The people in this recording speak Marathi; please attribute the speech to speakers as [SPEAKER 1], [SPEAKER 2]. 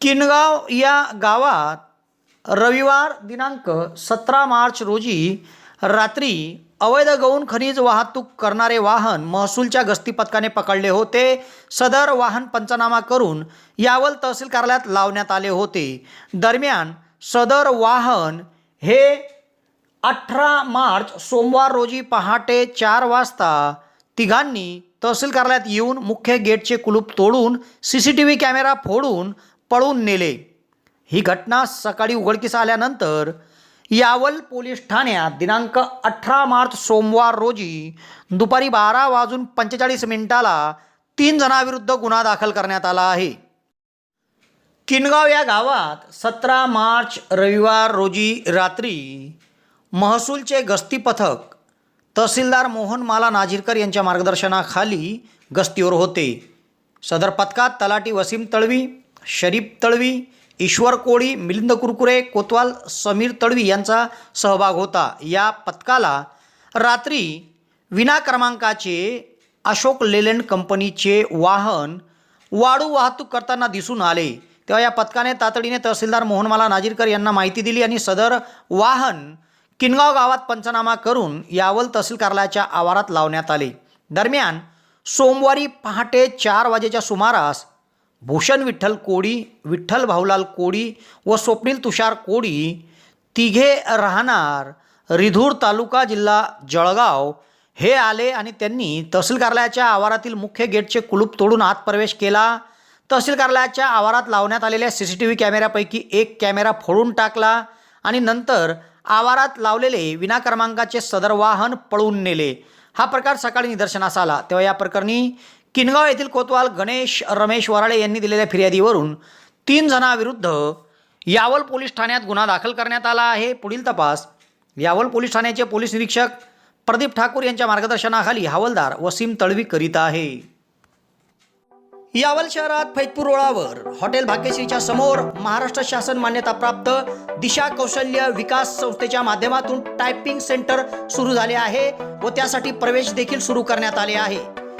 [SPEAKER 1] किनगाव या गावात रविवार दिनांक सतरा मार्च रोजी रात्री अवैध गौण खनिज वाहतूक करणारे वाहन महसूलच्या गस्ती पथकाने पकडले होते. सदर वाहन पंचनामा करून यावल तहसील कार्यालयात लावण्यात आले होते. दरम्यान सदर वाहन हे अठरा मार्च सोमवार रोजी पहाटे चार वाजता तिघांनी तहसील कार्यालयात येऊन मुख्य गेटचे कुलूप तोडून C C T V camera फोडून पळून नेले. ही घटना सकाळी उघडकीस आल्यानंतर यावल पोलीस ठाण्यात दिनांक अठरा मार्च सोमवार रोजी दुपारी बारा वाजून पंचेचाळीस मिनिटाला तीन जणांविरुद्ध गुन्हा दाखल करण्यात आला आहे. किनगाव या गावात सतरा मार्च रविवार रोजी रात्री महसूलचे गस्ती पथक तहसीलदार मोहनमाला नाझिरकर यांच्या मार्गदर्शनाखाली गस्तीवर होते. सदर पथकात तलाटी वसीम तळवी शरीफ तळवी ईश्वर कोळी मिलिंद कुरकुरे कोतवाल समीर तळवी यांचा सहभाग होता. या पथकाला रात्री विना क्रमांकाचे अशोक लेलँड कंपनीचे वाहन वाळू वाहतूक करताना दिसून आले. तेव्हा या पथकाने तातडीने तहसीलदार मोहनमाला नाजीरकर यांना माहिती दिली आणि सदर वाहन किनगाव गावात पंचनामा करून यावल तहसील कार्यालयाच्या आवारात लावण्यात आले. दरम्यान सोमवारी पहाटे चार वाजेच्या सुमारास भूषण विठ्ठल कोडी विठ्ठल भाऊलाल कोडी व स्वप्नील तुषार कोडी तिघे राहणार रिधूर तालुका जिल्हा जळगाव. हे आले आणि त्यांनी तहसील कार्यालयाच्या आवारातील मुख्य गेटचे कुलूप तोडून आत प्रवेश केला. तहसील कार्यालयाच्या आवारात लावण्यात आलेल्या सी सी टी व्ही कॅमेऱ्यापैकी एक कॅमेरा फोडून टाकला आणि नंतर आवारात लावलेले विना क्रमांकाचे सदर वाहन पळून नेले. हा प्रकार सकाळी निदर्शनास आला. तेव्हा या प्रकरणी किनगाव येथील कोतवाल गणेश रमेश वराळे यांनी दिलेल्या फिर्यादीवरून तीन जणांविरुद्ध यावल पोलीस ठाण्यात गुन्हा दाखल करण्यात आला आहे. पुढील तपास. यावल पोलीस ठाण्याचे पोलीस निरीक्षक प्रदीप ठाकूर यांच्या मार्गदर्शनाखाली हवालदार वसीम तळवी करीत आहे. यावल शहरात फैजपूर रोडावर हॉटेल भाग्यश्रीच्या समोर महाराष्ट्र शासन मान्यताप्राप्त दिशा कौशल्य विकास संस्थेच्या माध्यमातून टायपिंग सेंटर सुरू झाले आहे व त्यासाठी प्रवेश देखील सुरू करण्यात आले आहे.